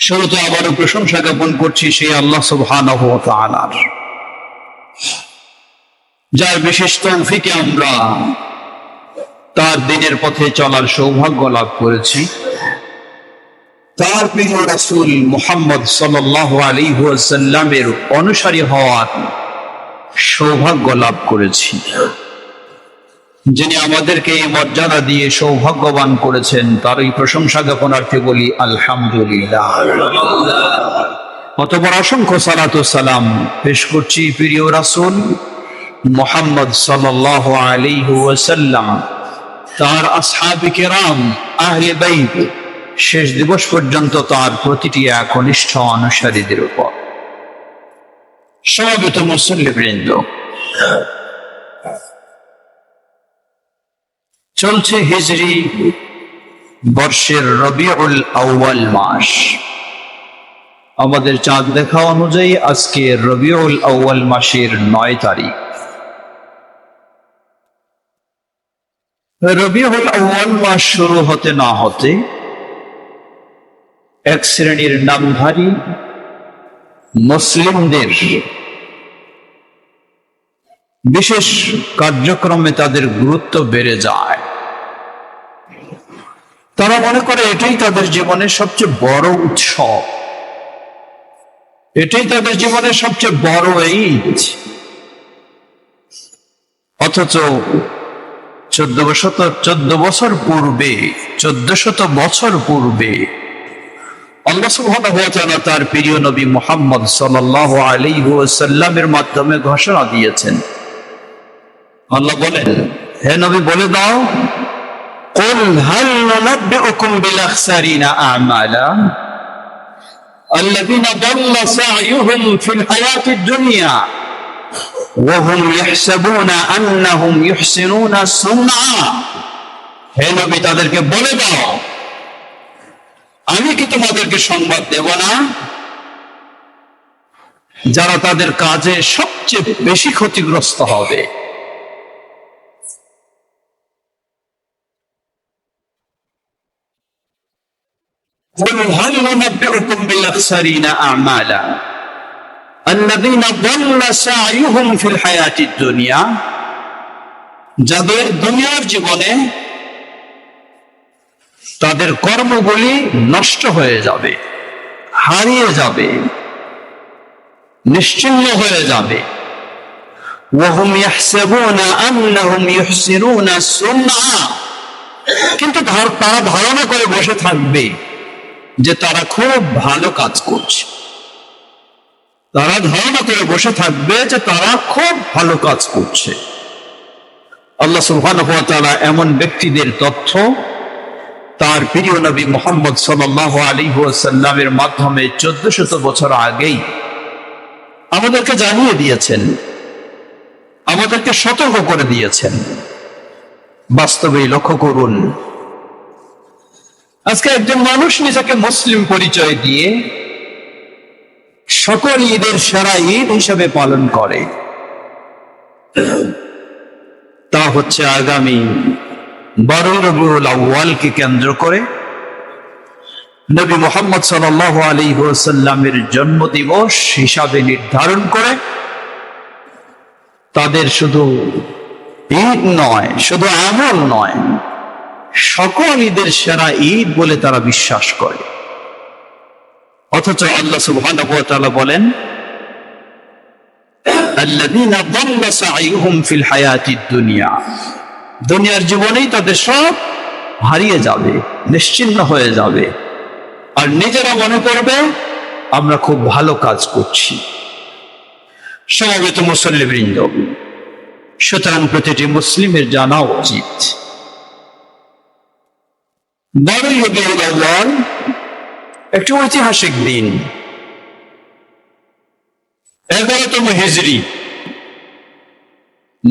শুরুতে আবারও প্রশংসা জ্ঞাপন করছি সেই আল্লাহ তাআলার। যার বিশেষ তৌফিকে আমরা তার দিনের পথে চলার সৌভাগ্য লাভ করেছি। তার প্রিয় রাসূল মুহাম্মদ সাল্লাল্লাহু আলাইহি ওয়াসাল্লামের অনুসারী হওয়ার সৌভাগ্য লাভ করেছি। যিনি আমাদেরকে এই মর্যাদা দিয়ে সৌভাগ্যবান করেছেন, তারই প্রশংসা জ্ঞাপনার্থে বলি, আলহামদুলিল্লাহ। অতপর অসংখ্য সালাত সালাম পেশ করছি প্রিয় রাসূল মোহাম্মদ সাল্লাহ আলাইহি ওয়াসাল্লাম, তার আসহাবি কেরাম, আহলে বাইত, শেষ দিবস পর্যন্ত তার প্রতিটি একনিষ্ঠ অনুসারীদের উপর। সমাবেত মুসল্লিবৃন্দ চলছে হিজরি বর্ষের রবিউল আউয়াল মাস। আমাদের চাঁদ দেখা অনুযায়ী আজকে রবিউল আউয়াল মাসের নয় তারিখ। রবিউল আউয়াল মাস শুরু হতে না হতে এক শ্রেণির নামধারী মুসলিমদের বিশেষ কার্যক্রমে তাদের গুরুত্ব বেড়ে যায়। তারা মনে করে এটাই তাদের জীবনের সবচেয়ে বড় উৎসব। এটাই তাদের জীবনের সবচেয়ে বড় ঈদ। অথচ চোদ্দ শত চোদ্দ বছর পূর্বে, চোদ্দ শত বছর পূর্বে তার প্রিয় নবী মোহাম্মদ সাল্লাল্লাহু আলাইহি ওয়াসাল্লামের মাধ্যমে ঘোষণা দিয়েছেন। আল্লাহ বলেন, হে নবী বলে দাও قل هل ننبئكم بالأخسرين أعمالا الذين ضل سعيهم في الحياة الدنيا وهم يحسبون أنهم يحسنون صنعا হে নবী তাদেরকে বলে দাও আমি কি তোমাদেরকে সংবাদ দেব না যারা তাদের কাজে সবচেয়ে বেশি ক্ষতিগ্রস্ত হবে قل هل ننبئكم بالأخسرين أعمالا الذين ضل سعيهم في الحياة الدنيا যাদের দুনিয়ার জীবনে তাদের কর্মগুলি নষ্ট হয়ে যাবে হারিয়ে যাবে নিশ্চিন্ন হয়ে যাবে وهم يحسبون أنهم يحسنون صنعا কিন্তু ধার- তারা ধারণা করে বসে থাকবে যে তারা খুব ভালো কাজ করছে। তারা ধারণা করে বসে থাকবে যে তারা খুব ভালো কাজ করছে। আল্লাহ সুবহানাহু ওয়া তাআলা এমন ব্যক্তিদের তথ্য তার প্রিয় নবী মোহাম্মদ সাল্লাল্লাহু আলাইহি ওয়াসাল্লামের মাধ্যমে চোদ্দ শত বছর আগেই আমাদেরকে জানিয়ে দিয়েছেন, আমাদেরকে সতর্ক করে দিয়েছেন। বাস্তবে লক্ষ্য করুন আজকে একজন মানুষ নিজেকে মুসলিম পরিচয় দিয়ে সকল ঈদের সেরা ঈদ হিসেবে পালন করে। তা হচ্ছে আগামী বারো রবিউল কেন্দ্র করে নবী মোহাম্মদ সাল আলী সাল্লামের জন্মদিবস হিসাবে নির্ধারণ করে। তাদের শুধু ঈদ নয়, শুধু আমল নয় সকল ঈদের সেরা ঈদ বলে তারা বিশ্বাস করে। অথচ আল্লাহ সুবহানাহু বলেন দুনিয়ার জীবনেই তাদের সব হারিয়ে যাবে, নিশ্চিন্ন হয়ে যাবে। আর নিজেরা মনে করবে, আমরা খুব ভালো কাজ করছি। সমবেত মুসল্লিবৃন্দ, সুতরাং প্রতিটি মুসলিমের জানা উচিত। রবিউল একটি ঐতিহাসিক দিন। এগারোতম হিজরি।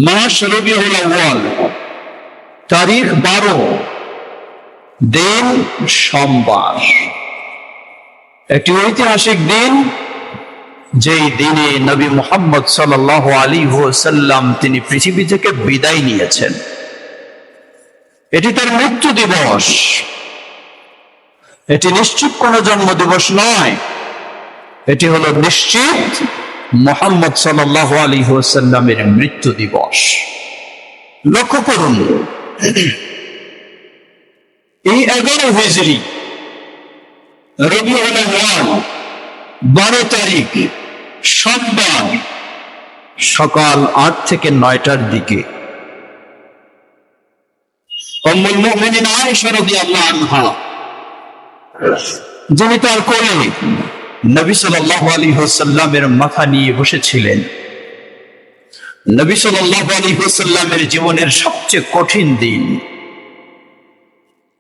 মাস রবিউল আউয়াল। তারিখ বারো। দিন সোমবার। একটি ঐতিহাসিক দিন, যেই দিনে নবী মোহাম্মদ সাল্লাহ আলী সাল্লাম তিনি পৃথিবী থেকে বিদায় নিয়েছেন। এটি তার মৃত্যু দিবস। এটি নিশ্চিত কোন জন্ম দিবস নয়। এটি হলো নিশ্চিত মোহাম্মদ সাল্লাহ আলী সাল্লামের মৃত্যু দিবস। লক্ষ্য করুন, এই এগারো হিজড়ি রবি বারো তারিখ, সোমবার, সকাল আট থেকে নয়টার দিকে আয়েশা আনহা। যিনি তার কোলে নবী মাথা নিয়ে বসেছিলেন। নবী জীবনের সবচেয়ে কঠিন দিন।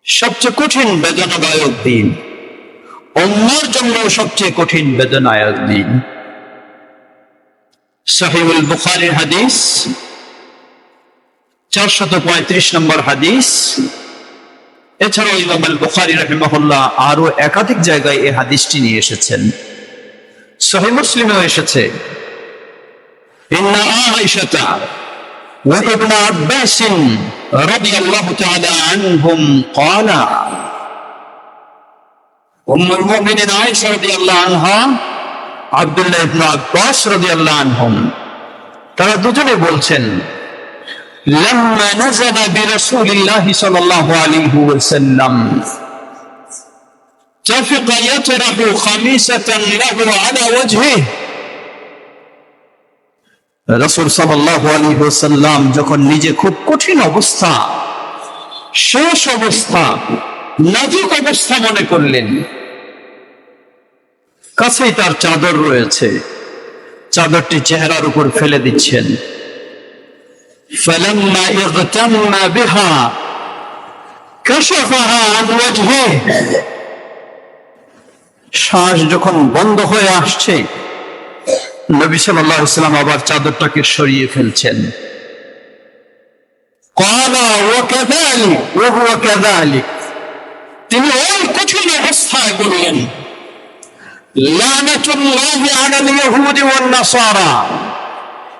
সবচেয়ে কঠিন বেদনাদায়ক দিন। অন্যর জন্য সবচেয়ে কঠিন বেদনায়ক দিন। সাহিবুল বুখারীর হাদিস চারশত পঁয়ত্রিশ নম্বর হাদিস। এছাড়াও ইমাম আল বুখারী রাহিমাহুল্লাহ আরও একাধিক জায়গায় এই হাদিসটি নিয়ে এসেছেন। সহি মুসলিমেও এসেছে। তারা দুজনে বলছেন لما نزل برسول الله صلى الله عليه وسلم تفق يطرح خميسة له على وجهه রসুল সাল্লাহ আলী সাল্লাম যখন নিজে খুব কঠিন অবস্থা শেষ অবস্থা নাজুক অবস্থা মনে করলেন কাছেই তার চাদর রয়েছে চাদরটি চেহারার উপর ফেলে দিচ্ছেন فلما اغتم بها كشفها عن وجهه শ্বাস যখন বন্ধ হয়ে আসছে নবী সাল্লাল্লাহু আলাইহি সাল্লাম আবার চাদরটাকে সরিয়ে ফেলছেন قال وكذلك وهو كذلك তিনি ওই কঠিন অবস্থায় বললেন লানাতুল্লাহি আলাল ইয়াহুদি ওয়ান নাসারা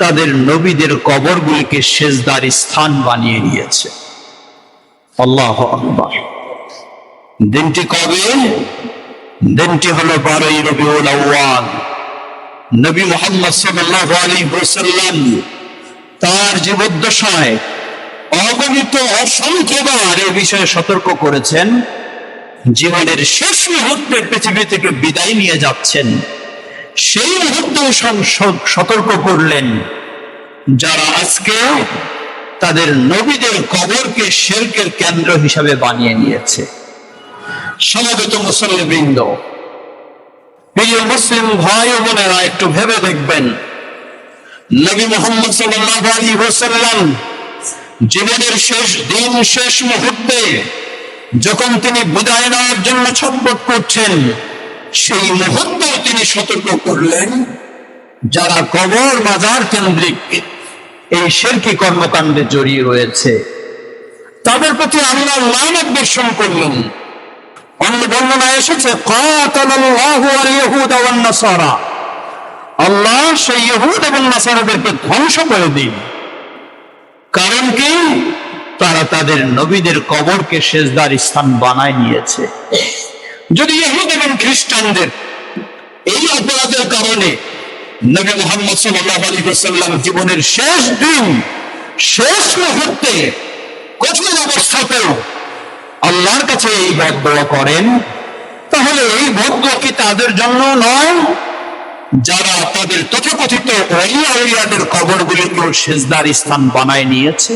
তাদের নবীদের কবরগুলিকে সেজদার স্থান বানিয়ে নিয়েছে। আল্লাহ আকবার। দিনটি কবে? দিনটি হলো বারোই আউয়াল। নবী মোহাম্মদ সাল্লাল্লাহু আলাইহি ওয়াসাল্লাম তার জীবদ্দশায় অগণিত অসংখ্যবার এ বিষয়ে সতর্ক করেছেন। জীবনের শেষ মুহূর্তে পৃথিবী থেকে বিদায় নিয়ে যাচ্ছেন। সেই মুহূর্তে সতর্ক করলেন যারা আজকে তাদের নবীদের কবরকে শেরকের কেন্দ্র হিসাবে বানিয়ে নিয়েছে। সমাগত মুসল্লিবৃন্দ, প্রিয় মুসলিম ভাই বোনেরা, একটু ভেবে দেখবেন, নবী মোহাম্মদ ওয়াসাল্লাম জীবনের শেষ দিন, শেষ মুহূর্তে যখন তিনি বিদায় নেওয়ার জন্য ছটফট করছেন সেই মুহূর্তে তিনি সতর্ক করলেন। যারা কবর বাজার কেন্দ্রিক এই শেরকি কর্মকাণ্ডে জড়িয়ে রয়েছে, তাদের প্রতি আল্লাহ লানত বর্ষণ করলেন। অন্য বর্ণনা এসেছে আল্লাহ সেই ইহুদ এবং নাসারাদেরকে ধ্বংস করে দিন। কারণ কি? তারা তাদের নবীদের কবরকে সেজদার স্থান বানায় নিয়েছে। যদি ইহুদ এবং খ্রিস্টানদের এই অপরাধের কারণে নবী মোহাম্মদ সাল্লাল্লাহু আলাইহি ওয়াসাল্লাম জীবনের শেষ দিন, শেষ মুহূর্তে কঠিন অবস্থাতেও আল্লাহর কাছে এই বদয়া করেন, তাহলে এই বদয়া কি তাদের জন্য নয়? যারা তাদের তথাকথিত অলিয়াদের কবরগুলিকে সেজদার স্থান বানায় নিয়েছে,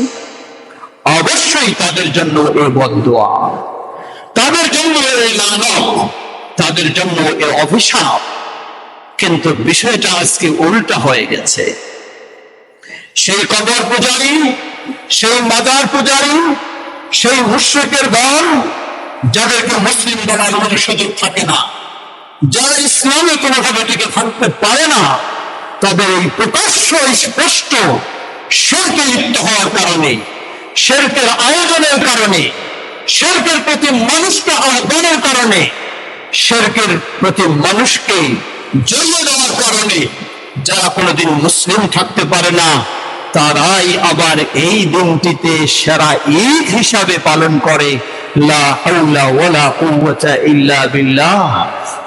অবশ্যই তাদের জন্য এ বদয়া তাদের জন্য এই লানত তাদের জন্য এ অভিশাপ। কিন্তু বিষয়টা আজকে উল্টা হয়ে গেছে। সেই কবর পূজারী, সেই মাদার পূজারী, সেই মুশ্রিকের দল, যাদেরকে মুসলিম বলার কোনো সুযোগ থাকে না, যারা ইসলামে কোনোভাবে টিকে থাকতে পারে না তাদের এই প্রকাশ্য স্পষ্ট শেরকে লিপ্ত হওয়ার কারণে, শেরকের আয়োজনের কারণে শেরকের প্রতি মানুষকে আহ্বানের কারণে, শেরকের প্রতি মানুষকে জড়িয়ে দেওয়ার কারণে যারা কোনোদিন মুসলিম থাকতে পারে না, তারাই আবার এই দিনটিতে সেরা ঈদ হিসাবে পালন করে।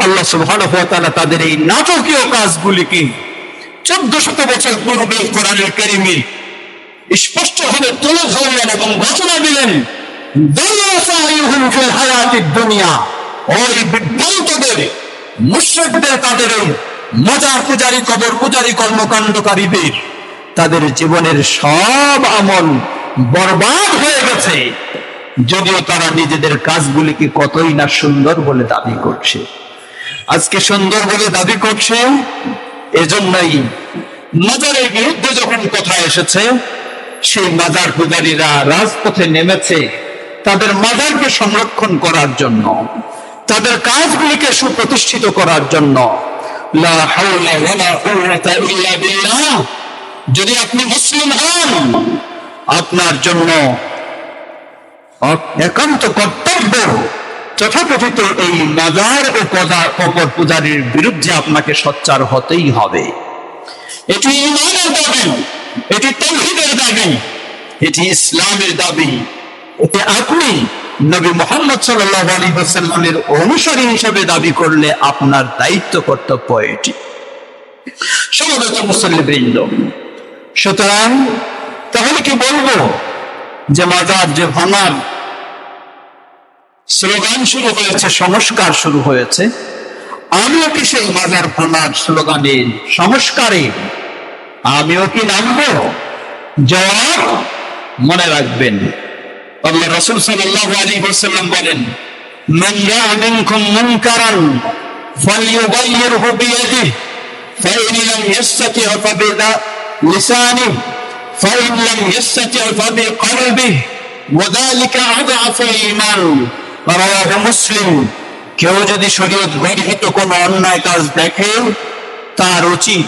আল্লাহ সুবহানাহু ওয়া তাদের এই নাটকীয় কাজগুলিকে চোদ্দ শত বছর পূর্বে কোরআনের কারিমে স্পষ্টভাবে তুলে ধরলেন এবং ঘোষণা দিলেন। দুনিয়া। ওই বিভ্রান্তদের, মুশরিকদের তাদের মজার পূজারী কবর, পূজারী কর্মকাণ্ডকারীদের তাদের জীবনের সব আমল বরবাদ হয়ে গেছে। যদিও তারা নিজেদের কাজগুলিকে কতই না সুন্দর বলে দাবি করছে। আজকে সুন্দর বলে দাবি করছে, এজন্যই মাজারের বিরুদ্ধে যখন কথা এসেছে, সেই মাজার পূজারীরা রাজপথে নেমেছে। তাদের মাদারকে সংরক্ষণ করার জন্য, তাদের কাজগুলিকে সুপ্রতিষ্ঠিত করার জন্য। যদি আপনি মুসলিম হন, আপনার জন্য একান্ত কর্তব্য যথাকথিত এই মাজার ও কদা- কবর পূজারীর বিরুদ্ধে আপনাকে সচ্চার হতেই হবে। এটি ইমানের দাবি, এটি তৌহিদের দাবি, এটি ইসলামের দাবি। এতে আপনি নবী মোহাম্মদ সাল্লাহ আলী অনুসারী হিসাবে দাবি করলে আপনার দায়িত্ব কর্তব্য এটি। সমবেত মুসল্লিবৃন্দ সুতরাং তাহলে কি বলব যে মাজার, যে ভাঙার স্লোগান শুরু হয়েছে, সংস্কার শুরু হয়েছে। আমিও কি সেই মাজার, ভাঙার স্লোগানের সংস্কারে? আমিও কি নামবো? জবাব মনে রাখবেন। আল্লাহ রাসূল সাল্লাল্লাহু আলাইহি ওয়াসাল্লাম বলেন মান রা'a মিনকুম মুনকারান ফালইউগাইয়িরহু বিয়াদিহি فإن لم يستطع فبلسانه فإن لم يستطع فبقلبه وذلك أضعف الإيمان رواه مسلم কেউ যদি শরীয়ত গর্হিত কোন অন্যায় কাজ দেখে তার উচিত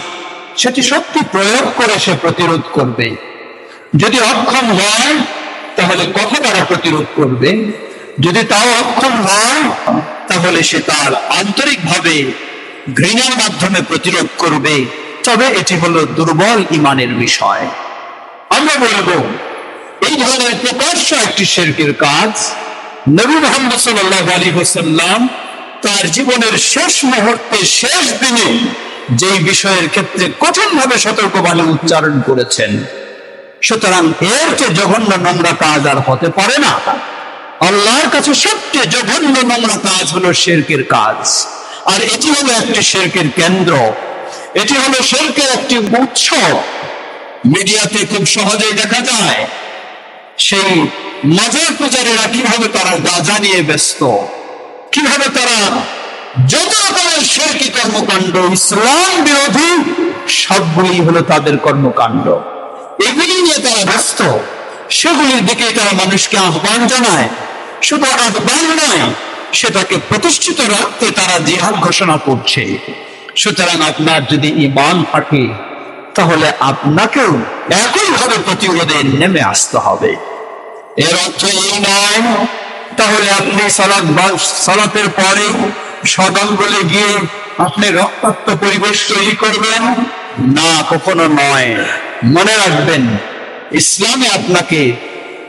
সেটি সত্যি প্রয়োগ করে সে প্রতিরোধ করবে যদি অক্ষম হয় তাহলে কথা দ্বারা প্রতিরোধ করবে। যদি তাও অক্ষম হয়, তাহলে সে তার আন্তরিকভাবে ঘৃণার মাধ্যমে প্রতিরোধ করবে। তবে এটি হলো দুর্বল ইমানের বিষয়। আমরা বলব, এই ধরনের প্রকাশ্য একটি শেরকের কাজ নবী মোহাম্মদ সাল্লাহ আলী হোসাল্লাম তার জীবনের শেষ মুহূর্তে, শেষ দিনে যেই বিষয়ের ক্ষেত্রে কঠিনভাবে সতর্কবাণী উচ্চারণ করেছেন সুতরাং এর চেয়ে জঘন্য নোংরা কাজ আর হতে পারে না। আল্লাহর কাছে সবচেয়ে জঘন্য নোংরা কাজ হলো শেরকের কাজ। আর এটি হলো একটি শেরকের কেন্দ্র। এটি হলো শেরকের একটি উৎসব মিডিয়াতে খুব সহজেই দেখা যায়, সেই মাজার পূজারীরা কীভাবে তারা গাজা নিয়ে ব্যস্ত, কীভাবে তারা যত রকমের শেরকি কর্মকাণ্ড, ইসলাম বিরোধী সবগুলি হলো তাদের কর্মকাণ্ড। এগুলি নিয়ে তারা ব্যস্ত। সেগুলির দিকে তারা মানুষকে আহ্বান জানায়। শুধু আহ্বান নয়, সেটাকে প্রতিষ্ঠিত রাখতে তারা জিহাদ ঘোষণা করছে। সুতরাং আপনার যদি ইমান থাকে, তাহলে আপনাকেও একইভাবে প্রতিরোধে নেমে আসতে হবে। এর অর্থ এই নয় তাহলে আপনি সালাদ সালাতের পরে সদল বলে গিয়ে আপনি রক্তাক্ত পরিবেশ তৈরি করবেন? না, কখনো নয়। মনে রাখবেন, ইসলামে আপনাকে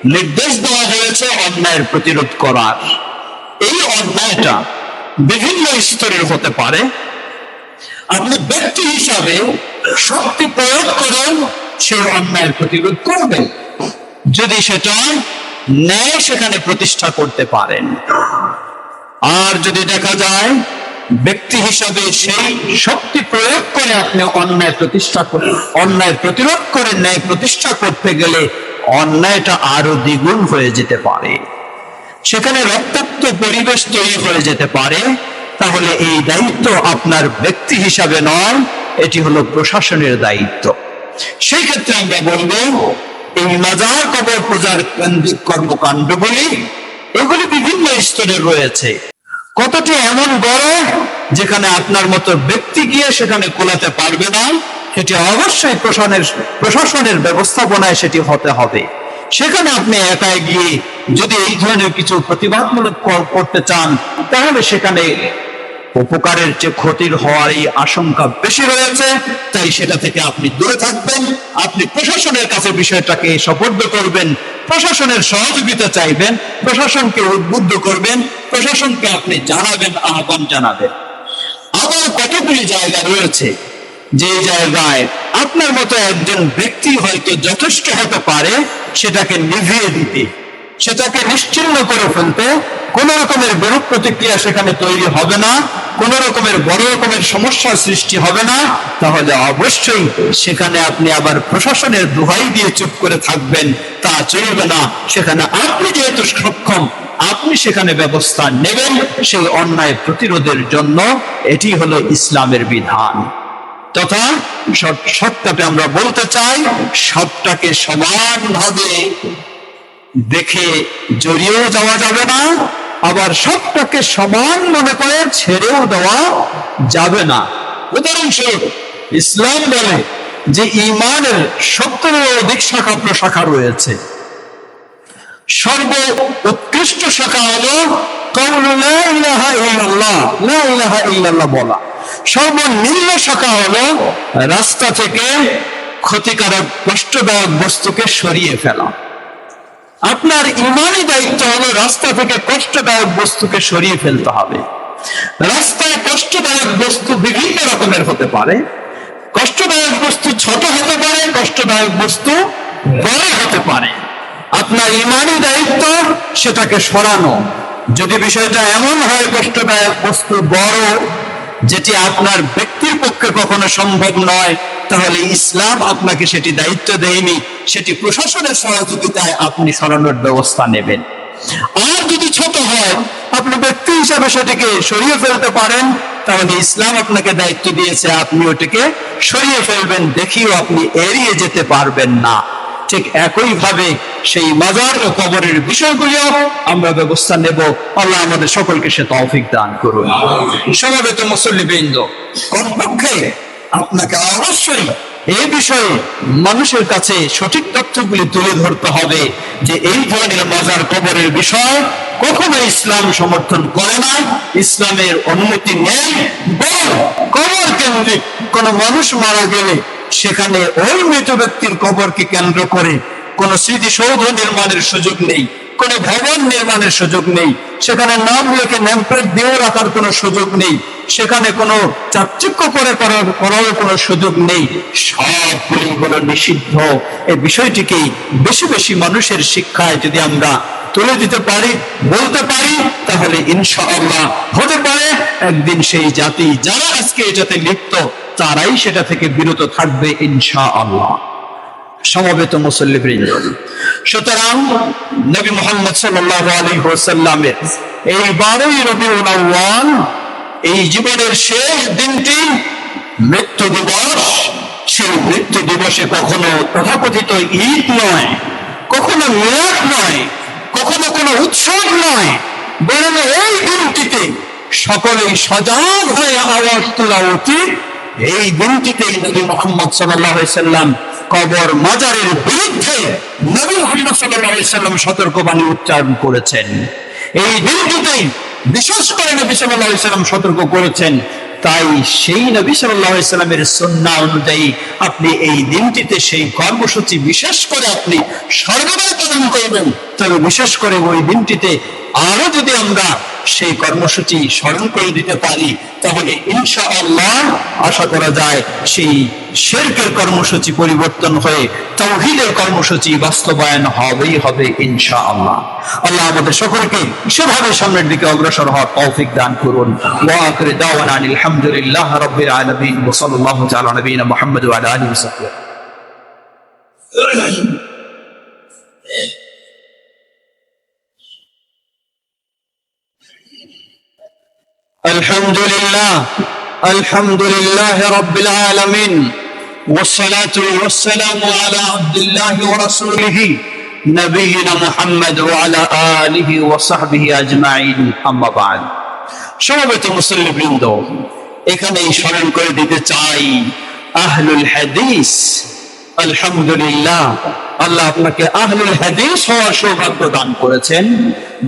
নির্দেশ দেওয়া হয়েছে অন্যায়ের প্রতিরোধ করার। এই অন্যায়টা বিভিন্ন স্তরের হতে পারে। আপনি ব্যক্তি হিসাবে শক্তি প্রয়োগ করেন সেই অন্যায়ের প্রতিরোধ করবেন। যদি সেটা ন্যায় সেখানে প্রতিষ্ঠা করতে পারেন। আর যদি দেখা যায় ব্যক্তি হিসাবে সেই শক্তি প্রয়োগ করে আপনি অন্যায় প্রতিষ্ঠা করে অন্যায় প্রতিরোধ করে ন্যায় প্রতিষ্ঠা করতে গেলে অন্যায়টা আরও দ্বিগুণ হয়ে যেতে পারে। সেখানে রক্তাক্ত পরিবেশ তৈরি হয়ে যেতে পারে। তাহলে এই দায়িত্ব আপনার ব্যক্তি হিসাবে নয়, এটি হলো প্রশাসনের দায়িত্ব। সেই ক্ষেত্রে আমরা বলব, এই মাজার কবর পূজার কেন্দ্রিক কর্মকাণ্ড কর্মকাণ্ডগুলি এগুলি বিভিন্ন স্তরে রয়েছে। কতটি এমন বড় যেখানে আপনার মতো ব্যক্তি গিয়ে সেখানে কোলাতে পারবে না? সেটি অবশ্যই প্রশাসনের প্রশাসনের ব্যবস্থাপনায় সেটি হতে হবে। সেখানে আপনি একাই গিয়ে যদি এই ধরনের কিছু প্রতিবাদমূলক করতে চান, তাহলে সেখানে উপকারের যে ক্ষতির হওয়ার এই আশঙ্কা বেশি রয়েছে, তাই সেটা থেকে আপনি দূরে থাকবেন। আপনি প্রশাসনের কাছে বিষয়টাকে সপর্দ করবেন। প্রশাসনের সহযোগিতা চাইবেন, প্রশাসনকে উদ্বুদ্ধ করবেন, প্রশাসনকে আপনি জানাবেন, আহ্বান জানাবেন। আবার কতগুলি জায়গা রয়েছে? যে জায়গায় আপনার মতো একজন ব্যক্তি হয়তো যথেষ্ট হতে পারে, সেটাকে নিভিয়ে দিতে। সেটাকে নিশ্চিন্ন করে ফেলতে কোন রকমের বিরূপ প্রতিক্রিয়া সেখানে তৈরি হবে না, কোন রকমের বড় রকমের সমস্যার সৃষ্টি হবে না, তাহলে অবশ্যই সেখানে আপনি আবার প্রশাসনের দোহাই দিয়ে চুপ করে থাকবেন, তা চলবে না। সেখানে আপনি যেহেতু সক্ষম, আপনি সেখানে ব্যবস্থা নেবেন সেই অন্যায় প্রতিরোধের জন্য। এটি হলো ইসলামের বিধান। তথা সবটাকে আমরা বলতে চাই, সবটাকে সমানভাবে দেখে জড়িয়েও যাওয়া যাবে না, আবার সবটাকে সমান মনে করে ছেড়েও দেওয়া যাবে না। উদাহরণস্বরূপ, ইসলাম বলে যে ইমানের সত্তরের অধিক শাখা প্রশাখা রয়েছে। সর্ব উৎকৃষ্ট শাখা হলো বলা। সর্বনিম্ন শাখা হলো রাস্তা থেকে ক্ষতিকারক কষ্টদায়ক বস্তুকে সরিয়ে ফেলা। আপনার ইমানি দায়িত্ব হলো রাস্তা থেকে কষ্টদায়ক বস্তুকে সরিয়ে ফেলতে হবে। রাস্তায় কষ্টদায়ক বস্তু বিভিন্ন রকমের হতে পারে। কষ্টদায়ক বস্তু ছোট হতে পারে কষ্টদায়ক বস্তু বড় হতে পারে। আপনার ইমানি দায়িত্ব সেটাকে সরানো। যদি বিষয়টা এমন হয় কষ্টদায়ক বস্তু বড় যেটি আপনার ব্যক্তির পক্ষে কখনো সম্ভব নয়, তাহলে ইসলাম আপনাকে সেটি দায়িত্ব দেয়নি, সেটি প্রশাসনের সহযোগিতায় আপনি সরানোর ব্যবস্থা নেবেন। আর যদি ছোট হয়, আপনি ব্যক্তি হিসাবে সেটিকে সরিয়ে ফেলতে পারেন, তাহলে ইসলাম আপনাকে দায়িত্ব দিয়েছে, আপনি ওটিকে সরিয়ে ফেলবেন দেখিও আপনি এড়িয়ে যেতে পারবেন না। ঠিক একই ভাবে সেই মাজার ও কবরের বিষয়গুলিও আমরা ব্যবস্থা নেব। আল্লাহ আমাদের সকলকে সে তৌফিক দান করুন। সমবেত মুসল্লিবৃন্দ, কমপক্ষে আপনাকে অবশ্যই এই বিষয়ে মানুষের কাছে সঠিক তথ্যগুলি তুলে ধরতে হবে যে এই ধরনের মাজার কবরের বিষয় কখনো ইসলাম সমর্থন করে না, ইসলামের অনুমতি নেই, বরং কবর কেন্দ্রিক কোন মানুষ মারা গেলে সেখানে ওই মৃত ব্যক্তির কবরকে কেন্দ্র করে কোন স্মৃতিসৌধ নির্মাণের সুযোগ নেই, কোন ভবন নির্মাণের সুযোগ নেই, সেখানে নাম লিখে নেমপ্লেট দিয়ে রাখার কোনো সুযোগ নেই, সেখানে কোনো চাকচিক্য করে করার করার কোনো সুযোগ নেই। সবগুলি নিষিদ্ধ। এই বিষয়টিকেই বেশি বেশি মানুষের শিক্ষায় যদি আমরা তুলে দিতে পারি, বলতে পারি, তাহলে ইনশাআল্লাহ হতে পারে। একদিন সেই জাতি যারা আজকে এটাতে লিপ্ত, তারাই সেটা থেকে বিরত থাকবে ইনশাআল্লাহ। সমবেত মুসল্লিবৃন্দ, সুতরাং নবী মোহাম্মদ সাল্লাল্লাহু আলাইহি ওয়াসাল্লামের এই বারোই রবিউল আউয়াল, এই জীবনের শেষ দিনটি মৃত্যু দিবস। সেই মৃত্যু দিবসে কখনো তথাকথিত ঈদ নয়, কখনো মেয়াদ নয় কখনো কোনো উৎসব নয়, বরং এই দিনটিতে সকলেই সজাগ হয়ে আওয়াজ তোলা উচিত। এই দিনটিতেই নবী মোহাম্মদ সাল্লাহ সাল্লাম কবর মাজারের বিরুদ্ধে নবী মোহাম্মদ সাল্লাহ সাল্লাম সতর্কবাণী উচ্চারণ করেছেন। এই দিনটিতেই বিশেষ করে নবী সাল্লাহ সাল্লাম সতর্ক করেছেন তাই সেই নবী সাল্লামের সন্না অনুযায়ী আপনি এই দিনটিতে সেই কর্মসূচি বিশেষ করে আপনি সর্বদা পালন করবেন। তবে বিশেষ করে ওই দিনটিতে আরও যদি আমরা সেই কর্মসূচি স্মরণ করে দিতে পারি, তাহলে ইনশা আল্লাহ আশা করা যায় সেই শেরকের কর্মসূচি পরিবর্তন হয়ে তৌহিদের কর্মসূচি বাস্তবায়ন হবেই হবে ইনশা আল্লাহ আল্লাহ আমাদের সকলকে সেভাবে সামনের দিকে অগ্রসর হওয়ার তৌফিক দান করুন। ওয়া আখির দাওয়ানা আলহামদুলিল্লাহ রাব্বিল আলামিন, ওয়া সাল্লাল্লাহু তাআলা আলা মুহাম্মদ ওয়া আলা আলিহি ওয়া সাহবিহি। الحمد لله الحمد لله رب العالمين والصلاة والسلام على عبد الله ورسوله نبينا محمد وعلى آله وصحبه أجمعين أما بعد সমবেত মুসল্লিবৃন্দ এখানেই স্মরণ করে দিতে চাই আহলুল হাদিস আলহামদুলিল্লাহ আল্লাহ আপনাকে আহলুল হাদিস হওয়ার সৌভাগ্য দান করেছেন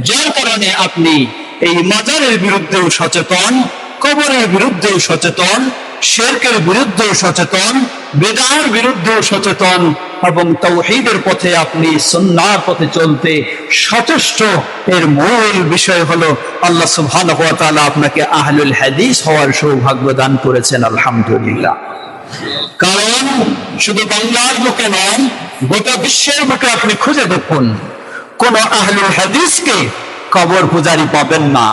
যার কারণে আপনি এই মাজারের বিরুদ্ধেও সচেতন, কবরের বিরুদ্ধেও সচেতন, শেরকের বিরুদ্ধেও সচেতন, বেদার বিরুদ্ধেও সচেতন এবং তৌহিদের পথে আপনি সুন্নার পথে চলতে সচেষ্ট। এর মূল বিষয় হলো আল্লাহ তাআলা আপনাকে আহলুল হাদিস হওয়ার সৌভাগ্য দান করেছেন, আলহামদুলিল্লাহ। কারণ শুধু বাংলার বুকে নয়, গোটা বিশ্বের বুকে আপনি খুঁজে দেখুন, কোন আহলুল হাদিসকে কবর পূজারি পাবেন না।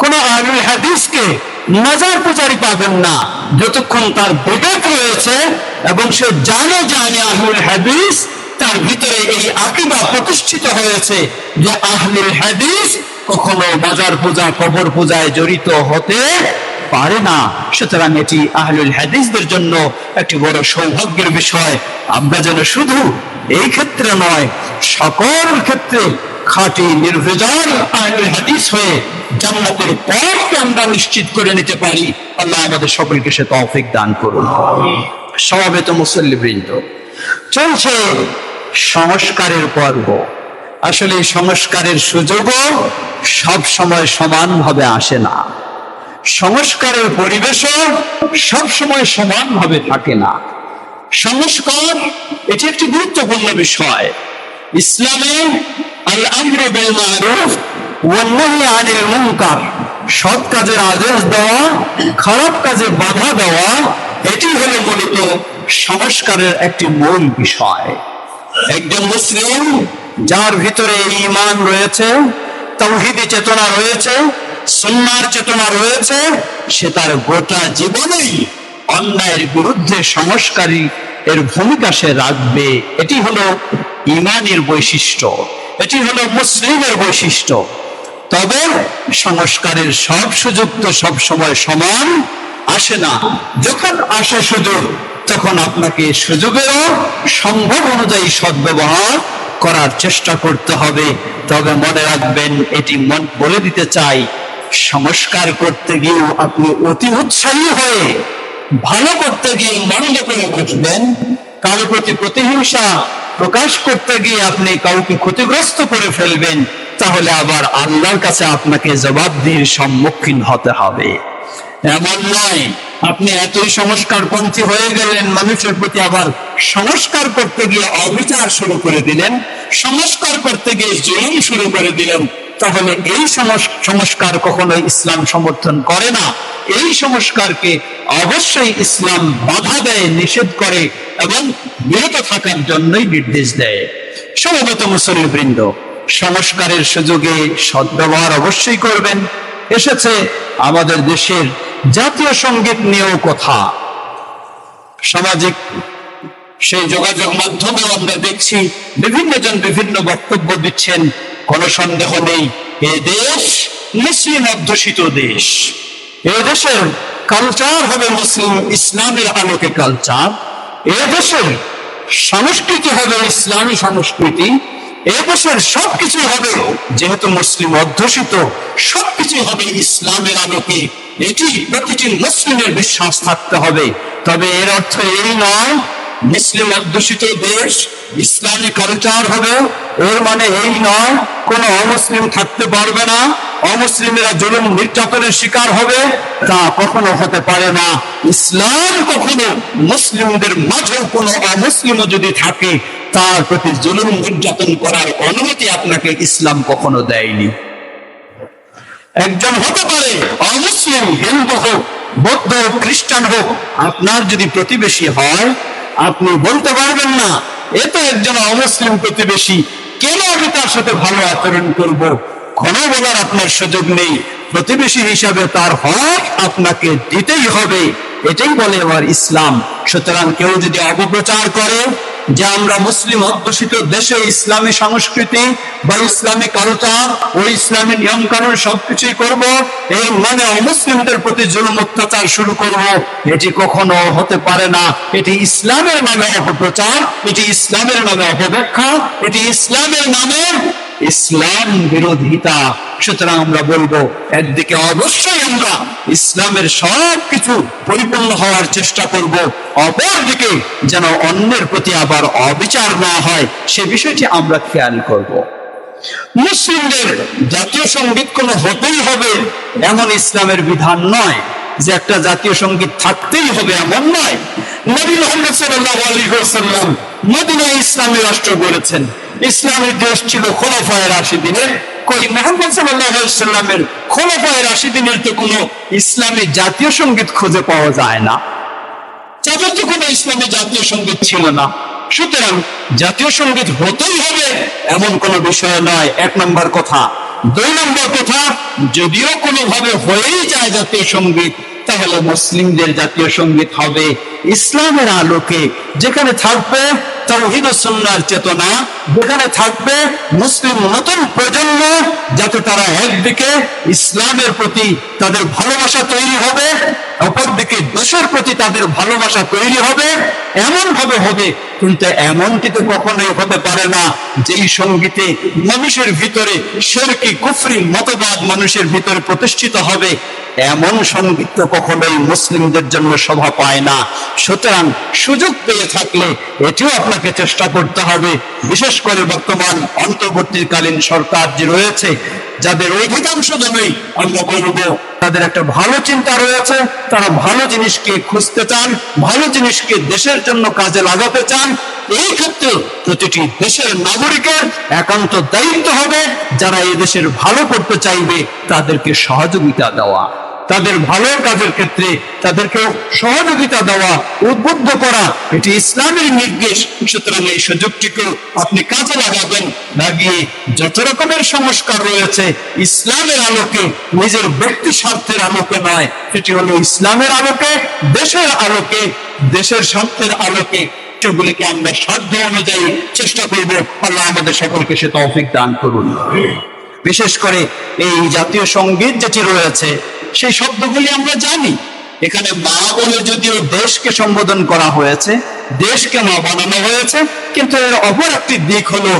কোন আলুল হাদিসকে মাজার পূজারি পাবেন না। যতক্ষণ তার বিবেক রয়েছে এবং সে জানে জানে আহলুল হাদিস, তার ভিতরে এই আকিবা প্রতিষ্ঠিত হয়েছে যে আহলুল হাদিস কখনো বাজার পূজা, কবর পূজায় জড়িত হতে পারে না। সুতরাং এটি আহলুল হাদিসদের জন্য একটি বড় সৌভাগ্যের বিষয়। আমরা যেন শুধু এই ক্ষেত্রে নয়, সকল ক্ষেত্রে খাঁটি নির্ভেজাল আহলুল হাদিস হয়ে জান্নাতের পথকে আমরা নিশ্চিত করে নিতে পারি। আল্লাহ আমাদের সকলকে সে তৌফিক দান করুন। সমাবেত মুসল্লিবৃন্দ চলছে সংস্কারের পর্ব। আসলে সংস্কারের সুযোগও সব সময় সমানভাবে আসে না। সংস্কারের পরিবেশও সব সময় সমানভাবে থাকে না। সংস্কার, এটি একটি গুরুত্বপূর্ণ বিষয়। ইসলামে সৎ কাজের আদেশ দেওয়া, খারাপ কাজে বাধা দেওয়া, এটি হলো মূলত সংস্কারের একটি মূল বিষয়। একজন মুসলিম, যার ভিতরে ঈমান রয়েছে, তৌহিদি চেতনা রয়েছে সুন্নার চেতনা রয়েছে, সে তার গোটা জীবনেই অন্যায়ের বিরুদ্ধে সংস্কারী এর ভূমিকা সে রাখবে। এটি হলো ইমানের বৈশিষ্ট্য, এটি হলো মুসলিমের বৈশিষ্ট্য। তবে সংস্কারের সব সুযোগ তো সব সময় সমান, আসে না। যখন আসে সুযোগ, তখন আপনাকে সুযোগেরও সম্ভব অনুযায়ী সদ্ব্যবহার করার চেষ্টা করতে হবে। তবে মনে রাখবেন, এটি মন বলে দিতে চাই সংস্কার করতে গিয়েও আপনি অতি উৎসাহী হয়ে, ভালো করতে গিয়ে মনলে করে বসবেন কারও প্রতি প্রতিহিংসা প্রকাশ করতে গিয়ে আপনি কাউকে ক্ষতিগ্রস্ত করে ফেলবেন, তাহলে আবার আল্লাহর কাছে আপনাকে জবাবদিহির সম্মুখীন হতে হবে। এমন নয়, আপনি এতই সংস্কার পন্থী হয়ে গেলেন, মানুষের প্রতি আবার সংস্কার করতে গিয়ে অবিচার শুরু করে দিলেন, সংস্কার করতে গিয়ে জুলুম শুরু করে দিলেন তাহলে এই সংস্কার কখনো ইসলাম সমর্থন করে না। এই সংস্কারকে অবশ্যই ইসলাম বাধা দেয়, নিষেধ করে এবং বিরত থাকার জন্যই নির্দেশ দেয়। সমবেত মুসলিমবৃন্দ সংস্কারের সুযোগে সদ্ব্যবহার অবশ্যই করবেন। এসেছে আমাদের দেশের জাতীয় সংগীত নিয়েও কথা। সামাজিক সেই যোগাযোগ মাধ্যমে আমরা দেখছি বিভিন্ন জন বিভিন্ন বক্তব্য দিচ্ছেন। কোন সন্দেহ নেই। এ দেশ মুসলিম অধ্যুষিত দেশ। এ দেশের কালচার হবে মুসলিম ইসলামের আলোকে কালচার এ দেশের সংস্কৃতি হবে ইসলামী সংস্কৃতি। এ দেশের সবকিছু হবে, যেহেতু মুসলিম অধ্যুষিত, সবকিছু হবে ইসলামের আলোকে। এটি প্রতিটি মুসলিমের বিশ্বাস থাকতে হবে। তবে এর অর্থ এই নয় মুসলিম অধ্যুষিত দেশ, ইসলামী কালচার হবে। এর মানে এই নয়, কোন অমুসলিম থাকতে পারবে না। অমুসলিমেরা জুলুম, নির্যাতনের শিকার হবে, তা কখনো হতে পারে না। ইসলাম কখনো মুসলিমদের মাঝেও কোনো অমুসলিমও যদি থাকে, তার প্রতি জুলুম, নির্যাতন করার অনুমতি আপনাকে ইসলাম কখনো দেয়নি। একজন হতে পারে, অমুসলিম, হিন্দু হোক, বৌদ্ধ হোক, খ্রিস্টান হোক, আপনার যদি প্রতিবেশী হয় আপনি বলতে পারবেন না। এ একজন অমুসলিম প্রতিবেশী। কেন আমি তার সাথে ভালো আচরণ করব? কোনো বলার আপনার সুযোগ নেই। প্রতিবেশী হিসাবে তার হক আপনাকে দিতেই হবে। এটাই বলে আমার ইসলাম। সুতরাং কেউ যদি অপপ্রচার করে যে আমরা মুসলিম অধ্যুষিত দেশে ইসলামী সংস্কৃতি বা ইসলামী কালচার ও ইসলামী নিয়ম কানুন সবকিছুই করব। এই মানে অমুসলিমদের প্রতি জুলুম অত্যাচার শুরু করব। এটি কখনো হতে পারে না। এটি ইসলামের নামে অপপ্রচার, এটি ইসলামের নামে অপব্যাখ্যা, এটি ইসলামের নামে ইসলাম বিরোধিতা। সুতরাং আমরা বলব, একদিকে অবশ্যই আমরা ইসলামের সব কিছু পরিপূর্ণ হওয়ার চেষ্টা করব, অপরদিকে যেন অন্যের প্রতি আবার অবিচার না হয়, সে বিষয়টি আমরা খেয়াল করব। মুসলিমদের জাতীয় সংগীত কোনো হতেই হবে এমন ইসলামের বিধান নয়। যে একটা জাতীয় সংগীত থাকতেই হবে এমন নয়। নবী মোহাম্মদ সাল্লাল্লাহু আলাইহি ওয়াসাল্লাম মদিনা ইসলামী রাষ্ট্র গড়েছেন। ইসলামের দেশ ছিল খোলাফায়ের রাশিদিনের। কই মোহাম্মদ ওয়াসাল্লামের খোলাফায়ের রাশিদিনের তো কোনো ইসলামী জাতীয় সংগীত খুঁজে পাওয়া যায় না। তাদের তো কোনো ইসলামী জাতীয় সংগীত ছিল না। সুতরাং জাতীয় সংগীত হতেই হবে এমন কোনো বিষয় নয়। এক নম্বর কথা। দুই নম্বর কথা, যদিও কোনোভাবে হয়েই যায় জাতীয় সংগীত, তাহলে মুসলিমদের জাতীয় সংগীত হবে ইসলামের আলোকে, যেখানে থাকবে তাওহীদ ও সুন্নাহর চেতনা যেখানে থাকবে মুসলিম নতুন প্রজন্ম যাতে তারা একদিকে ইসলামের প্রতি তাদের ভালোবাসা তৈরি হবে, অপরদিকে প্রতি তাদের ভালোবাসা তৈরি হবে এমন ভাবে হবে, কিন্তু এমনটি তো কখনোই হতে পারে না যেই সঙ্গীতে মানুষের ভিতরে শেরকি, কুফরি, মতবাদ মানুষের ভিতরে প্রতিষ্ঠিত হবে। এমন সংগীত কখনোই মুসলিমদের জন্য শোভা পায় না। সুতরাং সুযোগ পেয়ে থাকলে এটিও আপনাকে চেষ্টা করতে হবে। বিশেষ করে বর্তমান অন্তর্বর্তীকালীন সরকার যে রয়েছে, যাদের অধিকাংশ জনই আমরা বলব তাদের একটা ভালো চিন্তা রয়েছে, তারা ভালো জিনিসকে খুঁজতে চান, ভালো জিনিসকে দেশের জন্য কাজে লাগাতে চান। এই ক্ষেত্রে প্রতিটি দেশের নাগরিকের একান্ত দায়িত্ব হবে, যারা এই দেশের ভালো করতে চাইবে, তাদেরকে সহযোগিতা দেওয়া। তাদের ভালো কাজের ক্ষেত্রে তাদেরকে সহযোগিতা দেওয়া, উদ্বুদ্ধ করা, এটি ইসলামের নির্দেশ। সুতরাং এই সুযোগটিকে আপনি কাজে লাগাবেন। লাগিয়ে যত রকমের সংস্কার রয়েছে, ইসলামের আলোকে, নিজের ব্যক্তি স্বার্থের আলোকে নয়। সেটি হলো ইসলামের আলোকে, দেশের আলোকে, দেশের স্বার্থের আলোকে। সেগুলিকে আমরা সাধ্য অনুযায়ী চেষ্টা করব। আল্লাহ আমাদের সকলকে সে তৌফিক দান করুন। বিশেষ করে এই জাতীয় সংগীত যেটি রয়েছে, সেই শব্দগুলি আমরা জানি। এখানে মা বলে যদিও দেশকে সম্বোধন করা হয়েছে, দেশকে মা বানানো হয়েছে, কিন্তু এর অপর একটি দিক হলো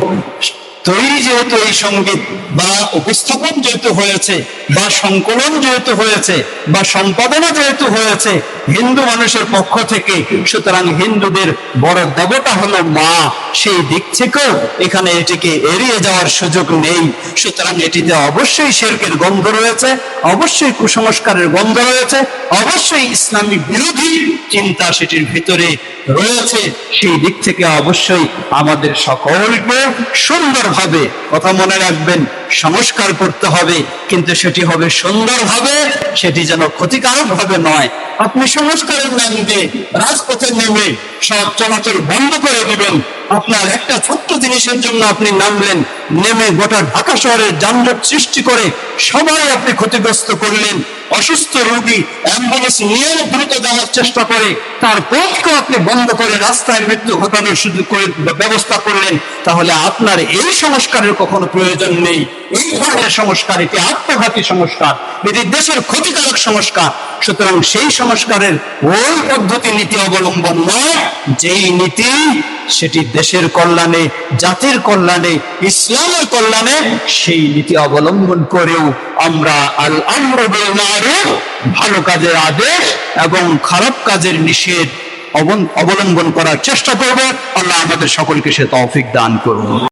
তৈরি যেহেতু এই সংগীত, বা উপস্থাপন যেহেতু হয়েছে, বা সংকলন যেহেতু হয়েছে, বা সম্পাদনা যেহেতু হয়েছে, হিন্দু মানুষের পক্ষ থেকে, সুতরাং হিন্দুদের বড় দেবতা হলো মা, সেই দিক থেকেও এখানে এটিকে এড়িয়ে যাওয়ার সুযোগ নেই। সুতরাং এটিতে অবশ্যই শেরকের গন্ধ রয়েছে, অবশ্যই কুসংস্কারের গন্ধ রয়েছে, অবশ্যই ইসলামী বিরোধী চিন্তা সেটির ভিতরে রয়েছে। সেই দিক থেকে অবশ্যই আমাদের সকলকে সুন্দরভাবে কথা মনে রাখবেন, সংস্কার করতে হবে, কিন্তু সেটি হবে সুন্দর সুন্দরভাবে, সেটি যেন ক্ষতিকারক ভাবে নয়। আপনি সংস্কারের নামে, রাজপথের রাজপথে নেমে সব চলাচল বন্ধ করে দিবেন। আপনার একটা ছোট্ট জিনিসের জন্য আপনি নামলেন। নেমে গোটা ঢাকা শহরের যানজট সৃষ্টি করে সবাই আপনি ক্ষতিগ্রস্ত করলেন। অসুস্থ রোগী অ্যাম্বুলেন্স নিয়েও দ্রুত যাওয়ার চেষ্টা করে, তার পথকে আপনি বন্ধ করে রাস্তায় মৃত্যু ঘটানোর সুযোগ করে ব্যবস্থা করলেন। তাহলে আপনার এই সংস্কারের কখনো প্রয়োজন নেই। এই ধরনের সংস্কার, এটি আত্মঘাতী সংস্কার, এটি দেশের ক্ষতিকারক সংস্কার। সুতরাং সেই সংস্কারের ওই পদ্ধতি, নীতি অবলম্বন নয়। যেই নীতি, সেটি দেশের কল্যাণে, জাতির কল্যাণে, ইসলামের কল্যাণে, সেই নীতি অবলম্বন করেও আমরা আল আমর ভালো কাজের আদেশ এবং খারাপ কাজের নিষেধ অবলম্বন করার চেষ্টা করব। আল্লাহ আমাদের সকলকে সে তৌফিক দান করুন।